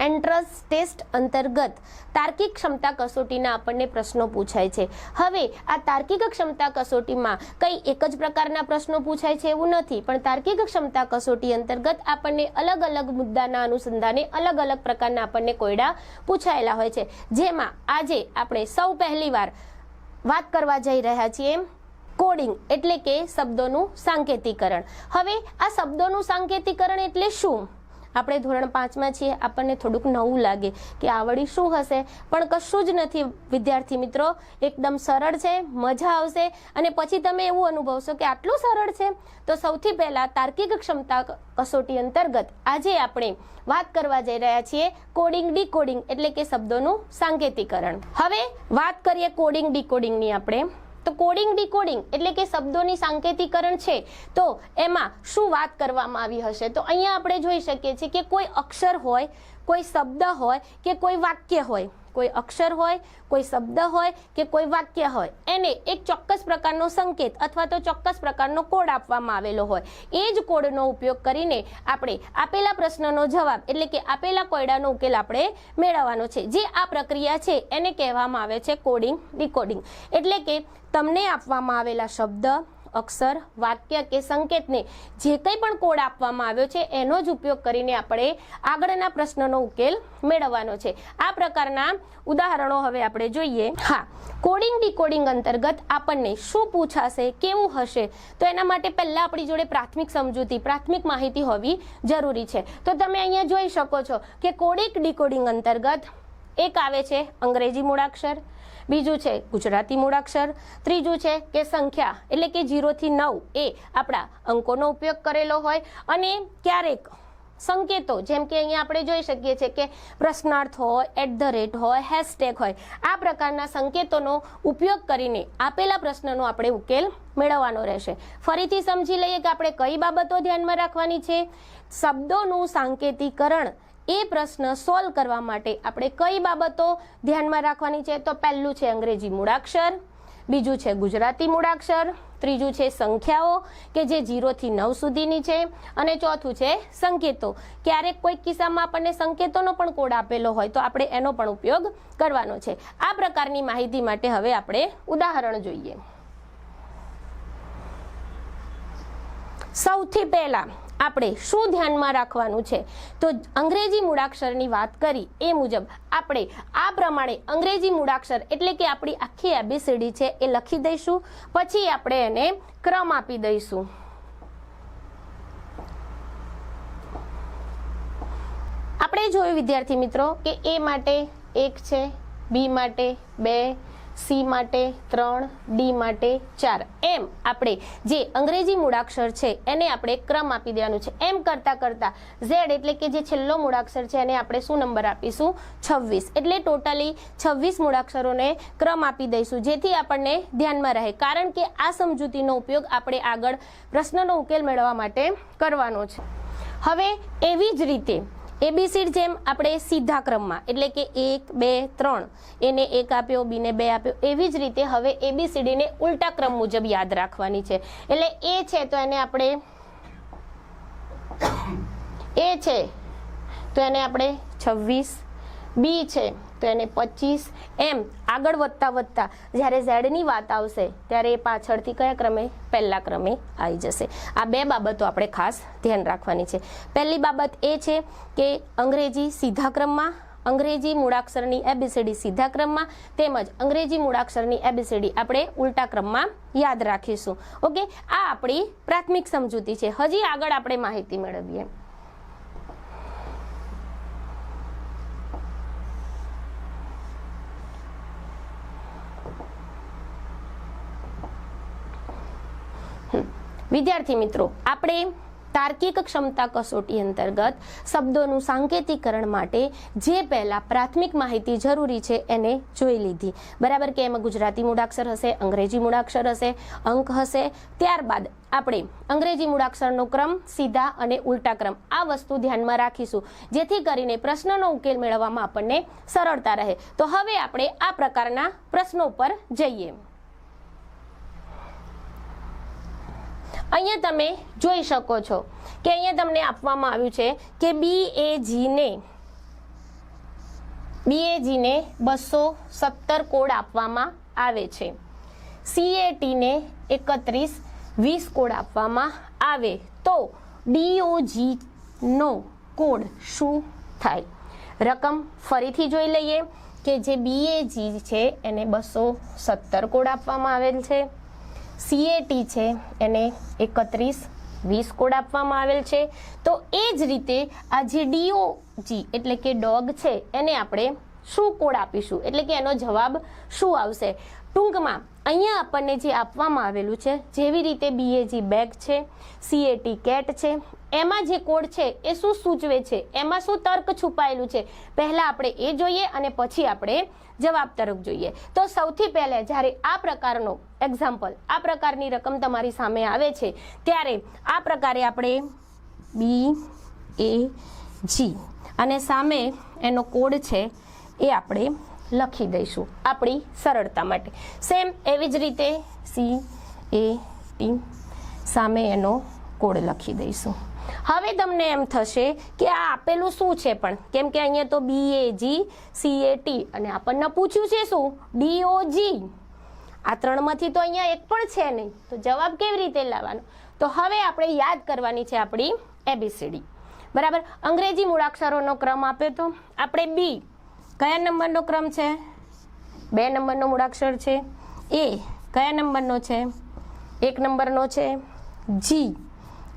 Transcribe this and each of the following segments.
Entrance test અંતર્ગત તાર્કિક ક્ષમતા કસોટીના આપણને પ્રશ્નો પૂછાય છે. હવે આ તાર્કિક ક્ષમતા કસોટીમાં કંઈ એક જ પ્રકારના પ્રશ્નો પૂછાય છે એવું નથી, પણ તાર્કિક ક્ષમતા કસોટી અંતર્ગત આપણને અલગ અલગ મુદ્દાના અનુસંધાને અલગ અલગ પ્રકારના આપણને કોયડા પૂછાયેલા હોય છે. જેમાં આજે આપણે સૌ પહેલીવાર વાત કરવા જઈ રહ્યા છીએ કોડિંગ, એટલે કે શબ્દોનું સાંકેતિકરણ. હવે આ શબ્દોનું સાંકેતિકરણ એટલે શું? આપણે ધોરણ પાંચમાં છીએ, આપણને થોડુંક નવું લાગે કે આવડી શું હશે? પણ કશું જ નથી. વિદ્યાર્થી મિત્રો, એકદમ સરળ છે, મજા આવશે અને પછી તમે એવું અનુભવશો કે આટલું સરળ છે? તો સૌથી પહેલાં તાર્કિક ક્ષમતા કસોટી અંતર્ગત આજે આપણે વાત કરવા જઈ રહ્યા છીએ કોડિંગ ડીકોડિંગ એટલે કે શબ્દોનું સાંકેતિકરણ. હવે વાત કરીએ કોડિંગ ડીકોડિંગની આપણે. તો કોડિંગ ડીકોડિંગ એટલે કે શબ્દોની સાંકેતિકરણ છે. તો એમાં શું વાત કરવામાં આવી હશે? તો અહીંયા આપણે જોઈ શકીએ છીએ કે કોઈ અક્ષર હોય, કોઈ શબ્દ હોય કે કોઈ વાક્ય હોય. કોઈ અક્ષર હોય, કોઈ શબ્દ હોય કે કોઈ વાક્ય હોય, એને એક ચોક્કસ પ્રકારનો સંકેત અથવા તો ચોક્કસ પ્રકારનો કોડ આપવામાં આવેલો હોય. એ જ કોડનો ઉપયોગ કરીને આપણે આપેલા પ્રશ્નનો જવાબ એટલે કે આપેલા કોયડાનો ઉકેલ આપણે મેળવવાનો છે. જે આ પ્રક્રિયા છે એને કહેવામાં આવે છે કોડિંગ ડીકોડિંગ એટલે કે તમને આપવામાં આવેલા શબ્દ અક્ષર, વાક્ય કે સંકેતને જે કંઈ પણ કોડ આપવામાં આવ્યો છે, એનો જ ઉપયોગ કરીને આપણે આગળના પ્રશ્નનો ઉકેલ મેળવવાનો છે. આ પ્રકારના ઉદાહરણો હવે આપણે જોઈએ. હા કોડિંગ ડીકોડિંગ અંતર્ગત આપણને શું પૂછાશે, કેવું હશે? તો એના માટે પહેલાં આપણી જોડે પ્રાથમિક સમજૂતી, પ્રાથમિક માહિતી હોવી જરૂરી છે. તો તમે અહીંયા જોઈ શકો છો કે કોડિંગ ડીકોડિંગ અંતર્ગત એક આવે છે અંગ્રેજી મૂળાક્ષર બીજું છે ગુજરાતી મૂળાક્ષર, ત્રીજું છે કે સંખ્યા, એટલે કે જીરોથી નવ એ આપણા અંકોનો ઉપયોગ કરેલો હોય. અને ક્યારેક સંકેતો, જેમ કે અહીંયા આપણે જોઈ શકીએ છીએ કે પ્રશ્નાર્થ હોય એટ ધ રેટ હોય હેશટેગ હોય, આ પ્રકારના સંકેતોનો ઉપયોગ કરીને આપેલા પ્રશ્નનો આપણે ઉકેલ મેળવવાનો રહેશે. ફરીથી સમજી લઈએ કે આપણે કઈ બાબતો ધ્યાનમાં રાખવાની છે? શબ્દોનું સાંકેતિકરણ એ પ્રશ્ન સોલ્વ કરવા માટે આપણે કઈ બાબતો ધ્યાનમાં રાખવાની છે? તો પહેલું છે અંગ્રેજી મૂળાક્ષર, બીજું છે ગુજરાતી મૂળાક્ષર, ત્રીજું છે સંખ્યાઓ, કે જે જીરોથી નવ સુધીની છે, અને ચોથું છે સંકેતો. ક્યારેક કોઈક કિસ્સામાં આપણને સંકેતોનો પણ કોડ આપેલો હોય, તો આપણે એનો પણ ઉપયોગ કરવાનો છે. આ પ્રકારની માહિતી માટે હવે આપણે ઉદાહરણ જોઈએ. સૌથી પહેલા આપણે શું ધ્યાનમાં રાખવાનું છે? તો અંગ્રેજી મૂળાક્ષરની વાત કરી, એ મુજબ આપણે આ પ્રમાણે અંગ્રેજી મૂળાક્ષર એટલે કે આપણી આખી એબીસીડી છે એ લખી દઈશું, પછી આપણે એને ક્રમ આપી દઈશું. આપણે જોયું વિદ્યાર્થી મિત્રો કે એ માટે એક છે બી માટે બે સી માટે, ત્રણ ડી માટે, ચાર. એમ આપણે જે અંગ્રેજી મૂળાક્ષર છે, એને આપણે ક્રમ આપી દેવાનું છે. એમ કરતાં કરતાં ઝેડ એટલે કે જે છેલ્લો મૂળાક્ષર છે, એને આપણે શું નંબર આપીશું? છવ્વીસ. એટલે ટોટલી છવ્વીસ મૂળાક્ષરોને ક્રમ આપી દઈશું, જેથી આપણને ધ્યાનમાં રહે. કારણ કે આ સમજૂતીનો ઉપયોગ આપણે આગળ પ્રશ્નનો ઉકેલ મેળવવા માટે કરવાનો છે. હવે એવી જ રીતે એબીસીડ જેમ આપણે સીધા ક્રમમાં, એટલે કે એક, બે, ત્રણ, એને એક આપ્યો, બીને બે આપ્યો, એવી જ રીતે હવે એબીસીડીને ઉલટા ક્રમ મુજબ યાદ રાખવાની છે. એટલે એ છે તો એને આપણે, એ છે તો એને આપણે છવ્વીસ, બી છે તો એને પચીસ એમ આગળ વધતા વધતા જ્યારે ઝેડની વાત આવશે, ત્યારે એ પાછળથી કયા ક્રમે? પહેલા ક્રમે આવી જશે. આ બે બાબતો આપણે ખાસ ધ્યાન રાખવાની છે. પહેલી બાબત એ છે કે અંગ્રેજી સીધા ક્રમમાં, અંગ્રેજી મૂળાક્ષરની એબીસીડી સીધા ક્રમમાં, તેમજ અંગ્રેજી મૂળાક્ષરની એબીસીડી આપણે ઉલટા ક્રમમાં યાદ રાખીશું. ઓકે? આ આપણી પ્રાથમિક સમજૂતી છે. હજી આગળ આપણે માહિતી મેળવીએ. વિદ્યાર્થી મિત્રો, આપણે તાર્કિક ક્ષમતા કસોટી અંતર્ગત શબ્દોનું સાંકેતિકરણ માટે જે પહેલાં પ્રાથમિક માહિતી જરૂરી છે એને જોઈ લીધી. બરાબર કે એમાં ગુજરાતી મૂળાક્ષર હશે, અંગ્રેજી મૂળાક્ષર હશે, અંક હશે, ત્યારબાદ આપણે અંગ્રેજી મૂળાક્ષરનો ક્રમ સીધા અને ઉલટા ક્રમ આ વસ્તુ ધ્યાનમાં રાખીશું, જેથી કરીને પ્રશ્નનો ઉકેલ મેળવવામાં આપણને સરળતા રહે. તો હવે આપણે આ પ્રકારના પ્રશ્નો પર જઈએ. અહીંયા તમે જોઈ શકો છો કે અહીંયા તમને આપવામાં આવ્યું છે કે બી એ જીને બીએજીને બસો સત્તર કોડ આપવામાં આવે છે. સીએટીને એકત્રીસ, વીસ કોડ આપવામાં આવે. તો ડીઓજીનો કોડ શું થાય? રકમ ફરીથી જોઈ લઈએ કે જે બીએજી છે એને બસો સત્તર કોડ આપવામાં આવેલ છે. સીએટી છે, એને એકત્રીસ વીસ કોડ આપવામાં આવેલ છે. તો એ જ રીતે આ જે ડીઓજી એટલે કે ડોગ છે, એને આપણે શું કોડ આપીશું? એટલે કે એનો જવાબ શું આવશે? ટૂંકમાં, અહીંયા આપણને જે આપવામાં આવેલું છે, જેવી રીતે બીએજી બેગ છે સીએટી કેટ છે, એમાં જે કોડ છે, એ શું સૂચવે છે? એમાં શું તર્ક છુપાયેલું છે? પહેલાં આપણે એ જોઈએ અને પછી આપણે જવાબ તરફ જોઈએ. તો સૌથી પહેલાં જ્યારે આ પ્રકારનો એક્ઝામ્પલ આ પ્રકારની રકમ તમારી સામે આવે છે, ત્યારે આ પ્રકારે આપણે બી એ જી અને સામે એનો કોડ છે, એ આપણે લખી દઈશું આપણી સરળતા માટે. સેમ એવી જ રીતે સી એ ટી સામે એનો કોડ લખી દઈશું. હવે તમને એમ થશે કે આ આપેલું શું છે પણ? કેમ કે અહીંયા તો બી એ જી સી એ ટી અને આપણને પૂછ્યું છે શું? ડી ઓ જી આ ત્રણમાંથી તો અહીંયા એક પણ છે નહીં. તો જવાબ કેવી રીતે લાવવાનો? તો હવે આપણે યાદ કરવાની છે આપણી એબીસીડી બરાબર? અંગ્રેજી મૂળાક્ષરોનો ક્રમ આપ્યો તો આપણે બી કયા નંબરનો ક્રમ છે? બે નંબરનો મૂળાક્ષર છે. એ કયા નંબરનો છે? એક નંબરનો છે. જી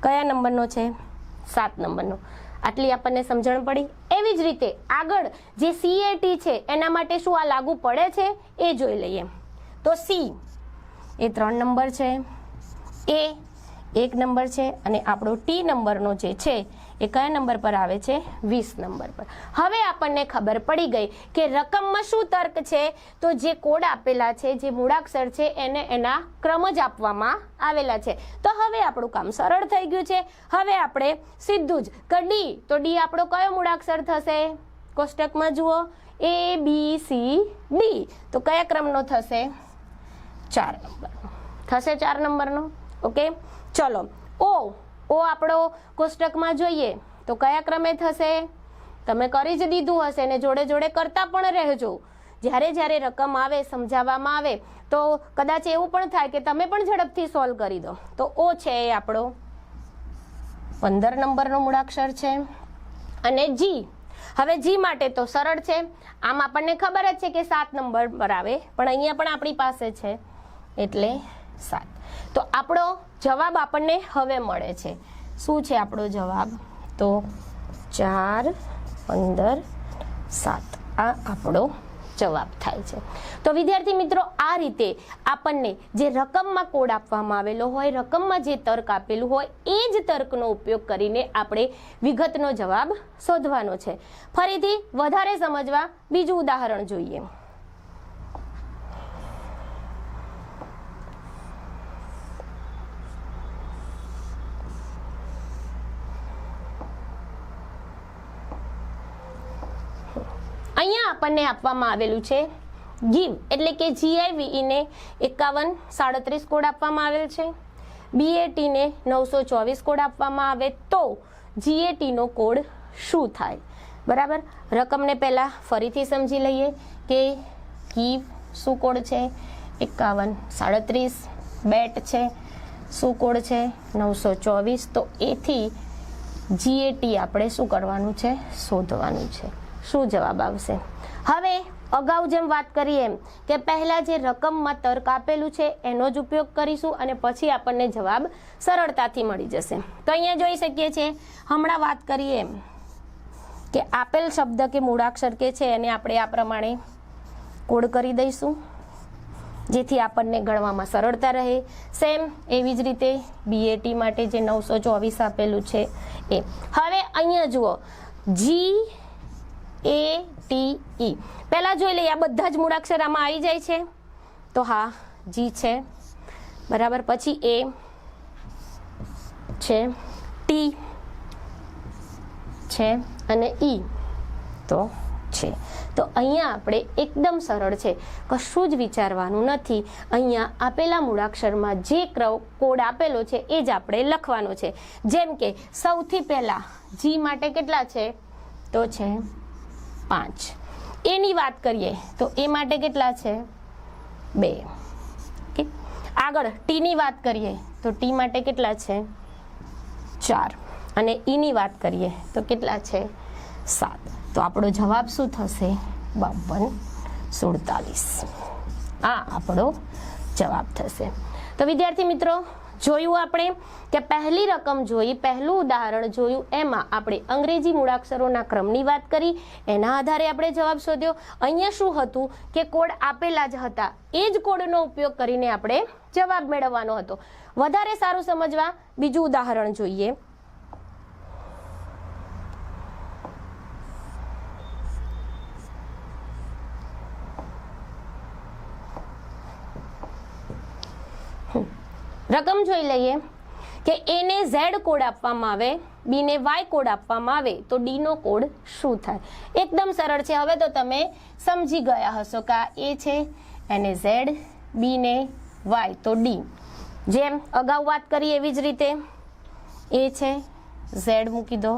કયા નંબરનો છે? સાત નંબરનો. આટલી આપણને સમજણ પડી. એવી જ રીતે આગળ જે સીએટી છે, એના માટે શું આ લાગુ પડે છે? એ જોઈ લઈએ. તો સી એ ત્રણ નંબર છે. એ એક નંબર છે. અને આપણો ટી નંબરનો જે છે એ કયા નંબર પર આવે છે? વીસ નંબર પર. હવે આપણને ખબર પડી ગઈ કે રકમમાં શું તર્ક છે? તો જે કોડ આપેલા છે, જે મૂળાક્ષર છે, એને એના ક્રમ જ આપવામાં આવેલા છે. તો હવે આપણું કામ સરળ થઈ ગયું છે. હવે આપણે સીધું જ કે ડી. તો ડી આપણો કયો મૂળાક્ષર થશે? કોષ્ટકમાં જુઓ. એ બી સી ડી તો કયા ક્રમનો થશે? ચાર નંબરનો થશે ચાર નંબરનો? ઓકે? ચલો. ઓ ઓ આપણો કોષ્ટકમાં જોઈએ, તો કયા ક્રમે થશે? તમે કરી જ દીધું હશે ને જોડે જોડે કરતા પણ રહેજો. જ્યારે જ્યારે રકમ આવે, સમજાવવામાં આવે, તો કદાચ એવું પણ થાય કે તમે પણ ઝડપથી સોલ્વ કરી દો. તો ઓ છે એ આપણો. પંદર નંબરનો મૂળાક્ષર છે. અને જી. હવે જી માટે તો સરળ છે. આમ આપણને ખબર જ છે કે સાત નંબર પર આવે, પણ અહીંયા પણ આપણી પાસે છે. એટલે સાત. તો આપણો જવાબ આપણને હવે મળે છે. શું છે આપણો જવાબ? તો ચાર, પંદર, સાત. આ આપણો જવાબ થાય છે. તો વિદ્યાર્થી મિત્રો, આ રીતે આપણને જે રકમમાં કોડ આપવામાં આવેલો હોય, રકમમાં જે તર્ક આપેલું હોય, એ જ તર્કનો ઉપયોગ કરીને આપણે વિગતનો જવાબ શોધવાનો છે. ફરીથી, વધારે સમજવા બીજું ઉદાહરણ જોઈએ. અહીંયા આપણને આપવામાં આવેલું છે ગીવ એટલે કે જીઆઈવીઈને એકાવન સાડત્રીસ કોડ આપવામાં આવેલ છે. બીએટીને નવસો ચોવીસ કોડ આપવામાં આવે તો જીએટીનો કોડ શું થાય? બરાબર? રકમને પહેલાં ફરીથી સમજી લઈએ કે ગીવ શું કોડ છે? એકાવન સાડત્રીસ, બેટ છે. શું કોડ છે? નવસો ચોવીસ. તો એથી જીએટી આપણે શું કરવાનું છે? શોધવાનું છે. શું જવાબ આવશે? હવે અગાઉ જેમ વાત કરીએ એમ કે પહેલાં જે રકમમાં તર્ક આપેલું છે, એનો જ ઉપયોગ કરીશું અને પછી આપણને જવાબ સરળતાથી મળી જશે. તો અહીંયા જોઈ શકીએ છીએ, હમણાં વાત કરીએ એમ કે આપેલ શબ્દ કે મૂળાક્ષર કે છે, એને આપણે આ પ્રમાણે કોડ કરી દઈશું, જેથી આપણને ગણવામાં સરળતા રહે. સેમ એવી જ રીતે બીએટી માટે જે નવસો ચોવીસ આપેલું છે એ. હવે અહીંયા જુઓ જી એ, ટી, ઈ. પહેલાં જોઈ લઈએ, આ બધા જ મૂળાક્ષર આમાં આવી જાય છે. તો હા, જી છે. બરાબર, પછી એ છે, ટી છે અને ઈ તો છે. તો અહીંયા આપણે એકદમ સરળ છે. કશું જ વિચારવાનું નથી. અહીંયા આપેલા મૂળાક્ષરમાં જે કોડ આપેલો છે, એ જ આપણે લખવાનો છે. જેમ કે, સૌથી પહેલા જી માટે કેટલા છે? તો છે પાંચ. એની વાત કરીએ તો એ માટે કેટલા છે? બે. ઓકે. આગળ ટીની વાત કરીએ તો ટી માટે કેટલા છે? ચાર. અને ઈની વાત કરીએ તો કેટલા છે? સાત. તો આપણો જવાબ શું થશે? બાવન સુડતાલીસ. આ આપણો જવાબ થશે. તો વિદ્યાર્થી મિત્રો જોયું આપણે કે પહેલી રકમ જોઈ, પહેલું ઉદાહરણ જોયું, એમાં આપણે અંગ્રેજી મૂળાક્ષરોના ક્રમની વાત કરી, એના આધારે આપણે જવાબ શોધ્યો. અહીંયા શું હતું કે કોડ આપેલા જ હતા. એ જ કોડનો ઉપયોગ કરીને આપણે જવાબ મેળવવાનો હતો. વધારે સારું સમજવા બીજું ઉદાહરણ જોઈએ. રકમ જોઈ લઈએ કે એને ઝેડ કોડ આપવામાં આવે બીને વાય કોડ આપવામાં આવે, તો ડીનો કોડ શું થાય? એકદમ સરળ છે. હવે તો તમે સમજી ગયા હશો કે આ એ છે, એને ઝેડ બીને વાય તો ડી જેમ અગાઉ વાત કરી એવી જ રીતે એ છે ઝેડ મૂકી દો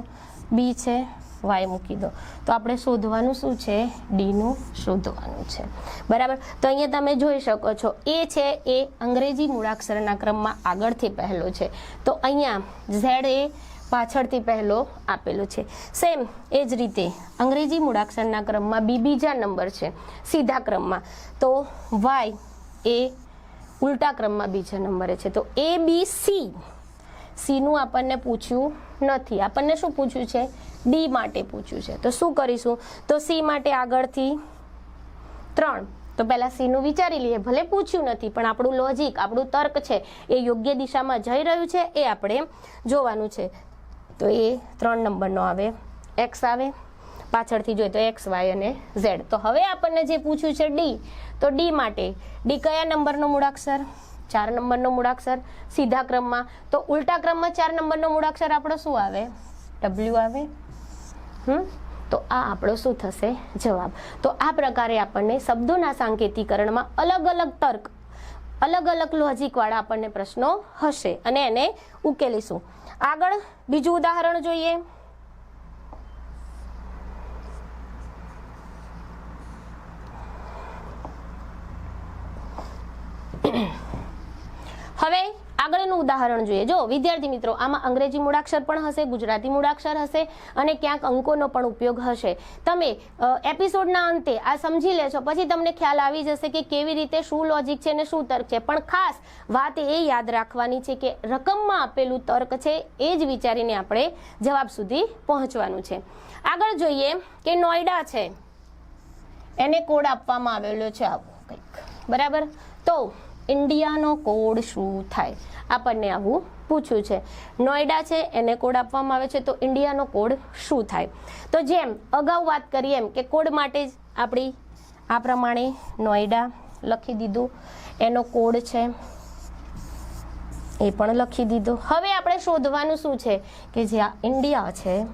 બી છે વાય મૂકી દો. તો આપણે શોધવાનું શું છે? ડીનું શોધવાનું છે. બરાબર? તો અહીંયા તમે જોઈ શકો છો. એ છે એ અંગ્રેજી મૂળાક્ષરના ક્રમમાં આગળથી પહેલો છે. તો અહીંયા ઝેડ એ પાછળથી પહેલો આપેલો છે. સેમ એ જ રીતે અંગ્રેજી મૂળાક્ષરના ક્રમમાં બી બીજા નંબર છે, સીધા ક્રમમાં. તો વાય એ ઉલટા ક્રમમાં બીજા નંબરે છે. તો એ બી સી સીનું આપણને પૂછ્યું નથી. આપણને શું પૂછ્યું છે? ડી માટે પૂછ્યું છે. તો શું કરીશું? તો સી માટે આગળથી ત્રણ. તો પહેલાં સીનું વિચારી લઈએ. ભલે પૂછ્યું નથી, પણ આપણું લોજિક, આપણું તર્ક છે, એ યોગ્ય દિશામાં જઈ રહ્યું છે, એ આપણે જોવાનું છે. તો એ ત્રણ નંબરનો આવે. એક્સ આવે. પાછળથી જોઈએ તો એક્સ, વાય અને ઝેડ. તો હવે આપણને જે પૂછ્યું છે ડી, તો ડી માટે, ડી કયા નંબરનો મૂળાક્ષર? ચાર નંબરનો મૂળાક્ષર. સીધા ક્રમમાં. તો ઉલટા ક્રમમાં ચાર નંબરનો મૂળાક્ષર આપણો શું આવે? ડબલ્યુ આવે. હમ? તો આ આપણો શું થશે? જવાબ. તો આ પ્રકારે આપણને શબ્દોના સાંકેતિકરણમાં અલગ અલગ તર્ક, અલગ અલગ લોજિકવાળા આપણને પ્રશ્નો હશે અને એને ઉકેલીશું. આગળ બીજું ઉદાહરણ જોઈએ. હવે આગળનું ઉદાહરણ જોઈએ. જો, વિદ્યાર્થી મિત્રો, આમાં અંગ્રેજી મૂળાક્ષર પણ હશે, ગુજરાતી મૂળાક્ષર હશે અને ક્યાંક અંકોનો પણ ઉપયોગ હશે. તમે એપિસોડના અંતે આ સમજી લેશો પછી તમને ખ્યાલ આવી જશે કે કેવી રીતે શું લોજિક છે અને શું તર્ક છે. પણ ખાસ વાત એ યાદ રાખવાની છે કે રકમમાં આપેલું તર્ક છે એ જ વિચારીને આપણે જવાબ સુધી પહોંચવાનું છે. આગળ જોઈએ કે નોઈડા છે. એને કોડ આપવામાં આવેલો છે આવો કંઈક. બરાબર? તો ઇન્ડિયાનો કોડ શું થાય? આપણને આવું પૂછ્યું છે. નોઈડા છે, એને કોડ આપવામાં આવે છે, તો ઇન્ડિયાનો કોડ શું થાય? તો જેમ અગાઉ વાત કરીએ એમ કે કોડ માટે જ આપણી આ પ્રમાણે નોઈડા લખી દીધું. એનો કોડ છે, એ પણ લખી દીધું. હવે આપણે શોધવાનું શું છે કે જે આ ઇન્ડિયા છે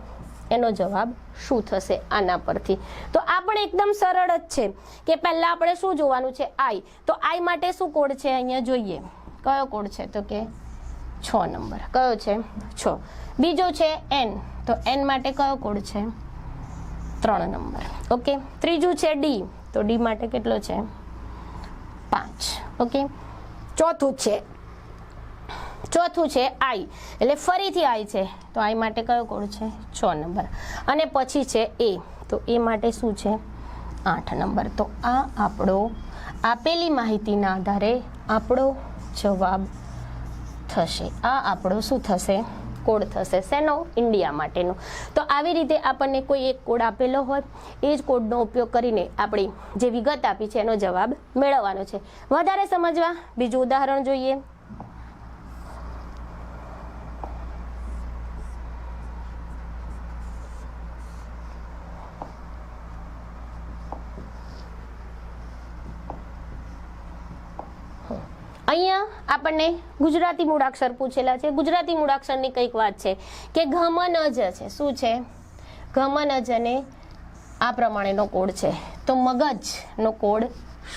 એનો જવાબ શું થશે આના પરથી? તો આ પણ એકદમ સરળ જ છે કે પહેલાં આપણે શું જોવાનું છે? આઈ તો આઈ માટે શું કોડ છે અહીંયા જોઈએ? કયો કોડ છે? તો કે છ નંબર. કયો છે? છ. બીજો છે એન તો એન માટે કયો કોડ છે? ત્રણ નંબર. ઓકે ત્રીજું છે ડી તો ડી માટે કેટલો છે? પાંચ. ઓકે ચોથું છે ચોથું છે આઈ. એટલે ફરીથી આઈ છે. તો આઈ માટે કયો કોડ છે? છ નંબર. અને પછી છે એ. તો એ માટે શું છે? આઠ નંબર. તો આ આપણો આપેલી માહિતીના આધારે આપણો જવાબ થશે. આ આપણો શું થશે? કોડ થશે. શેનો ઇન્ડિયા માટેનો. તો આવી રીતે આપણને કોઈ એક કોડ આપેલો હોય, એ જ કોડનો ઉપયોગ કરીને આપણી જે વિગત આપી છે એનો જવાબ મેળવવાનો છે. વધારે સમજવા બીજું ઉદાહરણ જોઈએ. અહીંયા આપણને ગુજરાતી મૂળાક્ષર પૂછેલા છે. ગુજરાતી મૂળાક્ષરની કંઈક વાત છે કે ઘમનજ છે. શું છે? ઘમન જ અને આ પ્રમાણેનો કોડ છે. તો મગજનો કોડ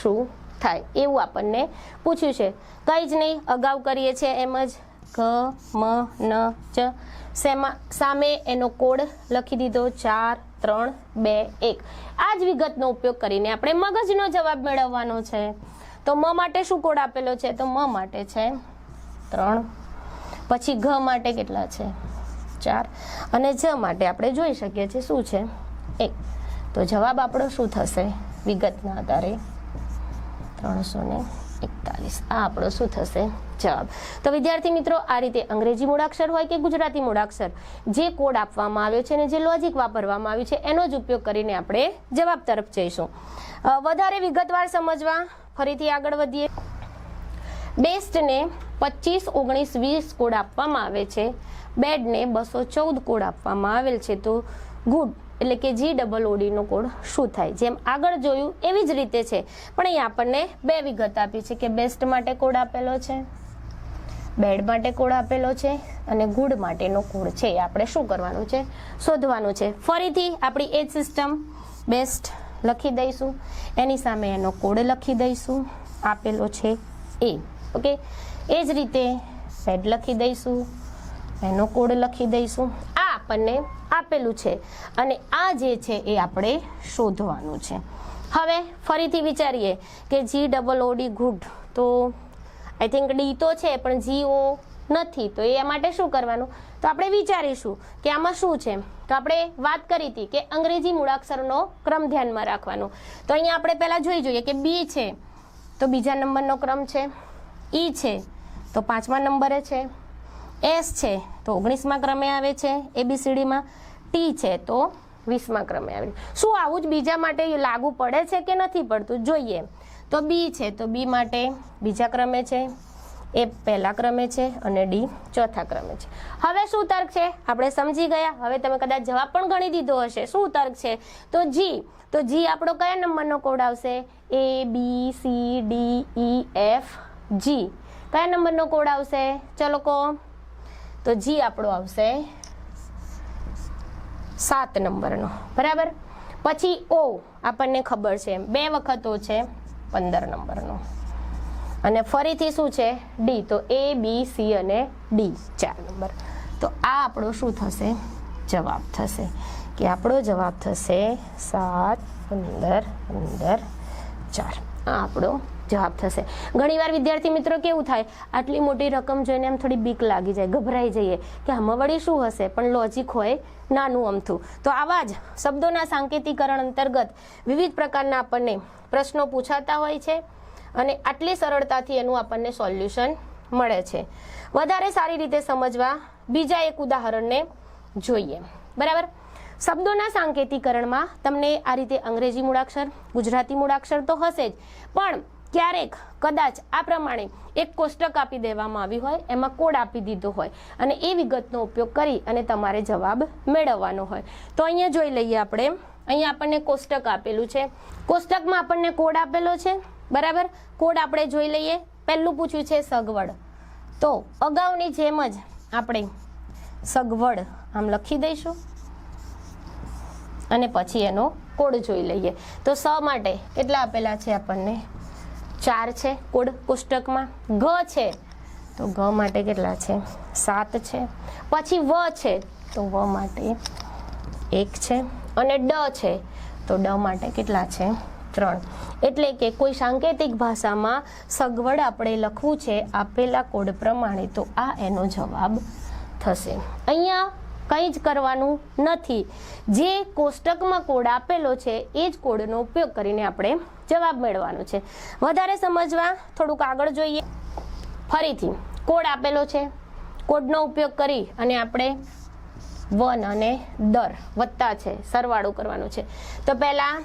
શું થાય? એવું આપણને પૂછ્યું છે. કંઈ જ નહીં, અગાઉ કરીએ છીએ એમ જ ઘ મ ન ચ શેમાં, સામે એનો કોડ લખી દીધો ચાર, ત્રણ, બે, એક. આ જ વિગતનો ઉપયોગ કરીને આપણે મગજનો જવાબ મેળવવાનો છે. તો મ માટે શું કોડ આપેલો છે? તો મ માટે છે ત્રણ. પછી ઘ માટે કેટલા છે? ચાર. અને જ માટે આપણે જોઈ શકીએ છીએ શું છે? એક. તો જવાબ આપણો શું થશે? વિગતના આધારે ત્રણસો ને એકતાલીસ. આ આપણો શું થશે? જવાબ. તો વિદ્યાર્થી મિત્રો, આ રીતે અંગ્રેજી મૂળાક્ષર હોય કે ગુજરાતી મૂળાક્ષર, જે કોડ આપવામાં આવ્યો છે અને જે લોજિક વાપરવામાં આવ્યું છે, એનો જ ઉપયોગ કરીને આપણે જવાબ તરફ જઈશું. વધારે વિગતવાર સમજવા ફરીથી આગળ વધીએ. બેસ્ટને પચીસ, ઓગણીસ, વીસ કોડ આપવામાં આવે છે. બેડને બસો ચૌદ કોડ આપવામાં આવેલ છે. તો ગુડ, એટલે કે જી ડબલ ઓડીનો કોડ શું થાય? જેમ આગળ જોયું એવી જ રીતે છે. પણ અહીં આપણને બે વિગત આપી છે કે બેસ્ટ માટે કોડ આપેલો છે, બેડ માટે કોડ આપેલો છે અને ગુડ માટેનો કોડ છે. આપણે શું કરવાનું છે? શોધવાનું છે. ફરીથી આપણી એ જ સિસ્ટમ, બેસ્ટ લખી દઈશું. એની સામે એનો કોડ લખી દઈશું. આપેલો છે એ. ઓકે એ જ રીતે બેડ લખી દઈશું. એનો કોડ લખી દઈશું. આ આપણને આપેલું છે. અને આ જે છે એ આપણે શોધવાનું છે. હવે ફરીથી વિચારીએ કે જી ડબલ ઓડી ગુડ તો આઈ થિંક ડી તો છે, પણ જી ઓ નથી. તો એ માટે શું કરવાનું? તો આપણે વિચારીશું કે આમાં શું છે? તો આપણે વાત કરી હતી કે અંગ્રેજી મૂળાક્ષરનો ક્રમ ધ્યાનમાં રાખવાનો. તો અહીંયા આપણે પહેલાં જોઈ જોઈએ કે બી છે, તો બીજા નંબરનો ક્રમ છે, ઈ છે, તો પાંચમા નંબરે છે, એસ છે, તો ઓગણીસમા ક્રમે આવે છે, એબીસીડીમાં, ટી છે, તો વીસમા ક્રમે આવે. શું આવું જ બીજા માટે લાગુ પડે છે કે નથી પડતું? જોઈએ. તો બી છે, તો બી માટે બીજા ક્રમે છે એ પહેલા ક્રમે છે અને ડી ચોથા ક્રમે છે. હવે શું તર્ક છે? આપણે સમજી ગયા. હવે તમે કદાચ જવાબ પણ ગણી દીધો હશે. શું તર્ક છે? તો જી. તો જી આપણો કયા નંબરનો કોડ આવશે? A B C D E F G કયા નંબરનો કોડ આવશે? ચલો કહો તો જી આપણો આવશે સાત નંબરનો. બરાબર? પછી ઓ આપણને ખબર છે. બે વખત ઓ છે પંદર નંબરનો. અને ફરીથી શું છે? ડી તો એ બી સી અને ડી ચાર નંબર તો આ આપણો શું થશે? જવાબ થશે. કે આપણો જવાબ થશે સાત, પંદર પંદર, ચાર. આ આપણો જવાબ થશે. ઘણીવાર વિદ્યાર્થી મિત્રો કેવું થાય? આટલી મોટી રકમ જોઈને એમ થોડી બીક લાગી જાય, ગભરાઈ જઈએ કે આમાં વળી શું હશે? પણ લોજિક હોય નાનું અમથું. તો આવા જ શબ્દોના સાંકેતિકરણ અંતર્ગત વિવિધ પ્રકારના આપણને પ્રશ્નો પૂછાતા હોય છે. અને આટલી સરળતાથી એનું આપણને સોલ્યુશન મળે છે. વધારે સારી રીતે સમજવા બીજા એક ઉદાહરણને જોઈએ. બરાબર? શબ્દોના સાંકેતિકરણમાં તમને આ રીતે અંગ્રેજી મૂળાક્ષર, ગુજરાતી મૂળાક્ષર તો હશે જ, પણ ક્યારેક કદાચ આ પ્રમાણે એક કોષ્ટક આપી દેવામાં આવ્યું હોય, એમાં કોડ આપી દીધો હોય, અને એ વિગતનો ઉપયોગ કરી અને તમારે જવાબ મેળવવાનો હોય. તો અહીંયા જોઈ લઈએ આપણે. અહીંયા આપણને કોષ્ટક આપેલું છે. કોષ્ટકમાં આપણને કોડ આપેલો છે. બરાબર? કોડ આપણે જોઈ લઈએ. પહેલું પૂછ્યું છે સગવડ. તો અગાઉની જેમ જ આપણે સગવડ આમ લખી દઈશું અને પછી એનો કોડ જોઈ લઈએ. તો સ માટે કેટલા આપેલા છે આપણને? ચાર છે કોડ કોષ્ટકમાં ઘ છે. તો ઘ માટે કેટલા છે? સાત છે. પછી વ છે. તો વ માટે એક છે. અને ડ છે. તો ડ માટે કેટલા છે? ત્રણ. એટલે કે કોઈ સાંકેતિક ભાષામાં સગવડ આપણે લખવું છે આપેલા કોડ પ્રમાણે, તો આ એનો જવાબ થશે. અહીંયા કંઈ જ કરવાનું નથી. જે કોષ્ટકમાં કોડ આપેલો છે, એ જ કોડનો ઉપયોગ કરીને આપણે જવાબ મેળવવાનો છે. વધારે સમજવા થોડુંક આગળ જોઈએ. ફરીથી, કોડ આપેલો છે. કોડનો ઉપયોગ કરી અને આપણે વન અને દર વત્તા છે, સરવાળો કરવાનો છે. તો પહેલાં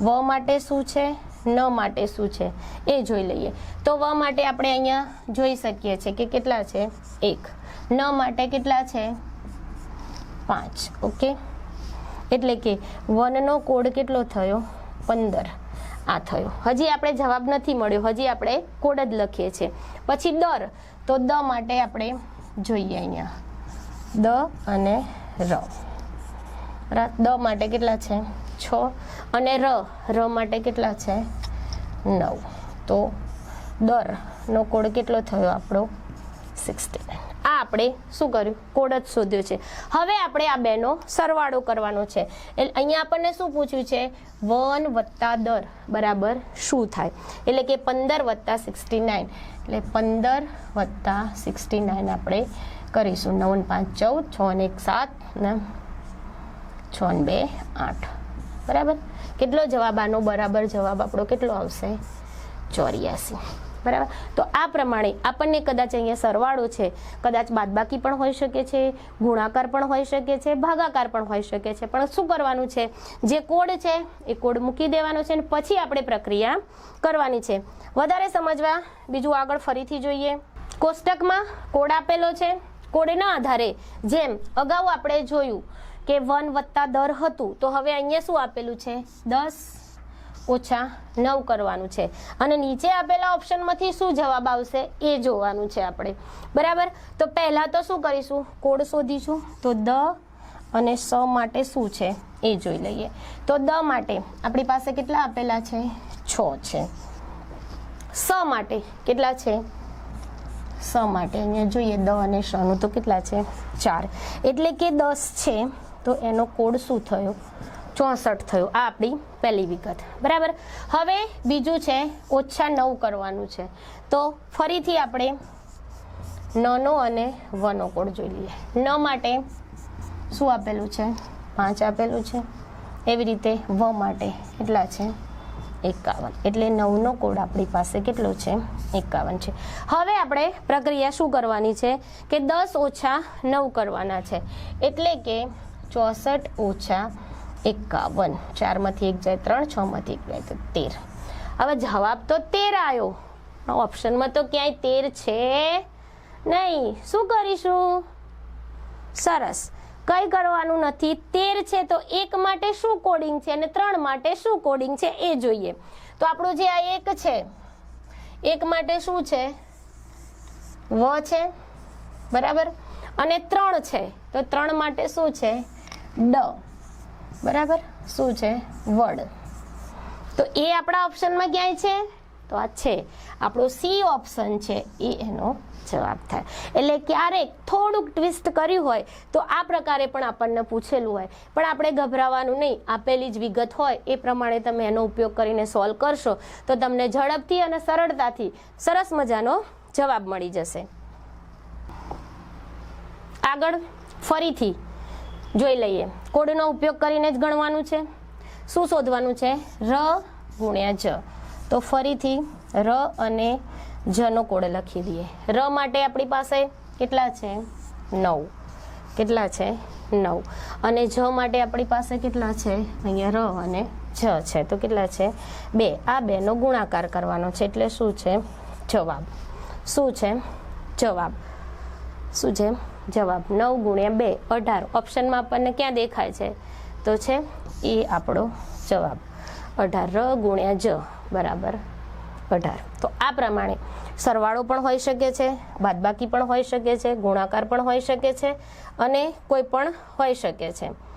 વ માટે શું છે? ન માટે શું છે? એ જોઈ લઈએ. તો વ માટે આપણે અહીંયા જોઈ શકીએ છીએ કે કેટલા છે? એક. ન માટે કેટલા છે? પાંચ. ઓકે? એટલે કે વનનો કોડ કેટલો થયો? પંદર. આ થયો. હજી આપણે જવાબ નથી મળ્યો. હજી આપણે કોડ જ લખીએ છીએ. પછી દર. તો દ માટે આપણે જોઈએ અહીંયા. દ અને ર. દ માટે કેટલા છે? છ. અને ર ર માટે કેટલા છે? નવ. તો દરનો કોડ કેટલો થયો આપણો? સિક્સટી આ આપણે શું કર્યું? કોડ જ શોધ્યો છે. હવે આપણે આ બેનો સરવાળો કરવાનો છે. એટલે અહીંયા આપણને શું પૂછ્યું છે? વન વત્તા દર બરાબર શું થાય? એટલે કે પંદર વત્તા સિક્સટી નાઇન એટલે પંદર વત્તા સિક્સટી નાઇન આપણે કરીશું. નવ પાંચ ચૌદ, છ અને એક સાત ને છ બે, આઠ. બરાબર? કેટલો જવાબ? આનો બરાબર જવાબ આપણો કેટલો આવશે? ચોર્યાસી. બરાબર? તો આ પ્રમાણે આપણને કદાચ અહીંયા સરવાળો છે, કદાચ બાદબાકી પણ હોઈ શકે છે, ગુણાકાર પણ હોઈ શકે છે, ભાગાકાર પણ હોઈ શકે છે. પણ શું કરવાનું છે? જે કોડ છે, એ કોડ મૂકી દેવાનો છે અને પછી આપણે પ્રક્રિયા કરવાની છે. વધારે સમજવા, બીજું આગળ ફરીથી જોઈએ. કોષ્ટકમાં કોડ આપેલો છે. કોડના આધારે જેમ અગાઉ આપણે જોયું કે વન વત્તા દર હતું. તો હવે અહીંયા શું આપેલું છે? દસ ઓછા નવ કરવાનું છે. અને નીચે આપેલા ઓપ્શનમાંથી શું જવાબ આવશે? એ જોવાનું છે આપણે. બરાબર? તો પહેલાં તો શું કરીશું? કોડ શોધીશું. તો દ અને સ માટે શું છે? એ જોઈ લઈએ. તો દ માટે આપણી પાસે કેટલા આપેલા છે? છ છે. સ માટે કેટલા છે? સ માટે અહીંયા જોઈએ દ અને શનું તો કેટલા છે? ચાર. એટલે કે દસ છે. તો એનો કોડ શું થયો? ચોસઠ થયો. આ આપણી પહેલી વિગત. બરાબર? હવે બીજું છે, ઓછા નવ કરવાનું છે. તો ફરીથી આપણે નનો અને વનો કોડ જોઈ લઈએ. ન માટે શું આપેલું છે? પાંચ આપેલું છે. એવી રીતે વ માટે કેટલા છે? એકાવન. એટલે નવનો કોડ આપણી પાસે કેટલો છે? એકાવન છે. હવે આપણે પ્રક્રિયા શું કરવાની છે? કે દસ ઓછા નવ કરવાના છે. એટલે કે ચોસઠ ઓછા એકાવન. ચારમાંથી એક જાય ત્રણ, છમાંથી એક જાય તો તેર. હવે જવાબ તો તેર આવ્યો. ઓપ્શનમાં તો ક્યાંય તેર છે નહીં. શું કરીશું? સરસ. કંઈ કરવાનું નથી. તેર છે તો એક માટે શું કોડિંગ છે અને ત્રણ માટે શું કોડિંગ છે એ જોઈએ. તો આપણું જે આ એક છે, એક માટે શું છે? વ છે. બરાબર? અને ત્રણ છે તો ત્રણ માટે શું છે? ડ. બરાબર? શું છે? વડ. તો એ આપણા ઓપ્શનમાં ક્યાંય છે? તો આ છે. આપણો સી ઓપ્શન છે. એ એનો જવાબ થાય. એટલે ક્યારેક થોડુંક ટ્વિસ્ટ કર્યું હોય, તો આ પ્રકારે પણ આપણને પૂછેલું હોય. પણ આપણે ગભરાવાનું નહીં. આપેલી જ વિગત હોય, એ પ્રમાણે તમે એનો ઉપયોગ કરીને સોલ્વ કરશો, તો તમને ઝડપથી અને સરળતાથી સરસ મજાનો જવાબ મળી જશે. આગળ, ફરીથી. જોઈ લઈએ. કોડનો ઉપયોગ કરીને જ ગણવાનું છે. શું શોધવાનું છે? ર ગુણ્યા જ. તો ફરીથી ર અને જનો કોડ લખી દઈએ. ર માટે આપણી પાસે કેટલા છે? નવ. કેટલા છે? નવ. અને જ માટે આપણી પાસે કેટલા છે? અહીંયા ર અને જ છે. તો કેટલા છે? બે. આ બેનો ગુણાકાર કરવાનો છે. એટલે શું છે? જવાબ. શું છે? જવાબ. શું છે? જવાબ નવ ગુણ્યા બે. અઢાર. ઓપ્શનમાં આપણને ક્યાં દેખાય છે? તો છે, એ આપણો જવાબ. અઢાર ર ગુણ્યા જ. બરાબર. અઢાર. તો આ પ્રમાણે સરવાળો પણ હોઈ શકે છે, બાદબાકી પણ હોઈ શકે છે, ગુણાકાર પણ હોઈ શકે છે અને કોઈ પણ હોઈ શકે છે.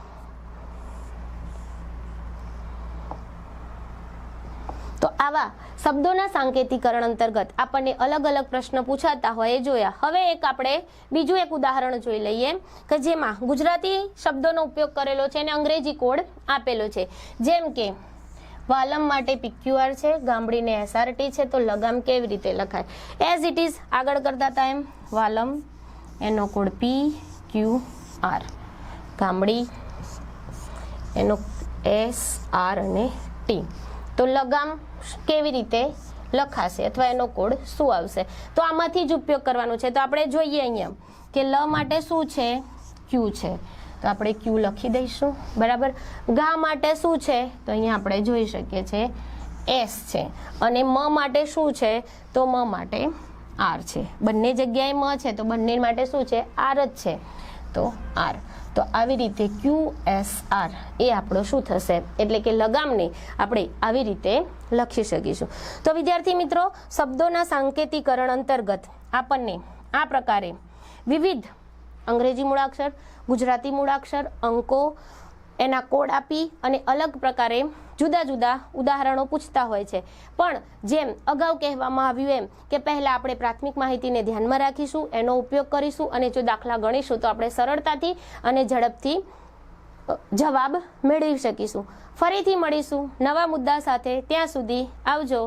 તો આવા શબ્દોના સાંકેતિકરણ અંતર્ગત આપણને અલગ અલગ પ્રશ્ન પૂછાતા હોય એ જોયા. હવે એક આપણે બીજું એક ઉદાહરણ જોઈ લઈએ કે જેમાં ગુજરાતી શબ્દોનો ઉપયોગ કરેલો છે અને અંગ્રેજી કોડ આપેલો છે. જેમ કે, વાલમ માટે પીક્યુઆર છે, ગામડીને એસઆરટી છે, તો લગામ કેવી રીતે લખાય? એઝ ઇટ ઇઝ આગળ કરતા હતા એમ વાલમ, એનો કોડ પી ક્યુ આર. ગામડી, એનો એસ આર અને ટી. તો લગામ કેવી રીતે લખાશે અથવા એનો કોડ શું આવશે? તો આમાંથી જ ઉપયોગ કરવાનો છે. તો આપણે જોઈએ અહીંયા કે લ માટે શું છે? ક્યુ છે. તો આપણે ક્યુ લખી દઈશું. બરાબર? ગા માટે શું છે? તો અહીંયા આપણે જોઈ શકીએ છીએ એસ છે. અને મ માટે શું છે? તો મ માટે આર છે. બંને જગ્યાએ મ છે. તો બંને માટે શું છે? આર જ છે. તો આર. તો આવી રીતે ક્યુ એસ આર એ આપણો શું થશે? એટલે કે લગામને આપણે આવી રીતે લખી શકીશું. તો વિદ્યાર્થી મિત્રો, શબ્દોના સાંકેતિકરણ અંતર્ગત આપણને આ પ્રકારે વિવિધ અંગ્રેજી મૂળાક્ષર, ગુજરાતી મૂળાક્ષર, અંકો, એના કોડ આપી અને અલગ પ્રકારે જુદા જુદા ઉદાહરણો પૂછતા હોય છે. પણ જેમ અગાઉ કહેવામાં આવ્યું એમ કે પહેલાં આપણે પ્રાથમિક માહિતીને ધ્યાનમાં રાખીશું, એનો ઉપયોગ કરીશું અને જો દાખલા ગણીશું તો આપણે સરળતાથી અને ઝડપથી જવાબ મેળવી શકીશું. ફરીથી મળીશું નવા મુદ્દા સાથે. ત્યાં સુધી આવજો.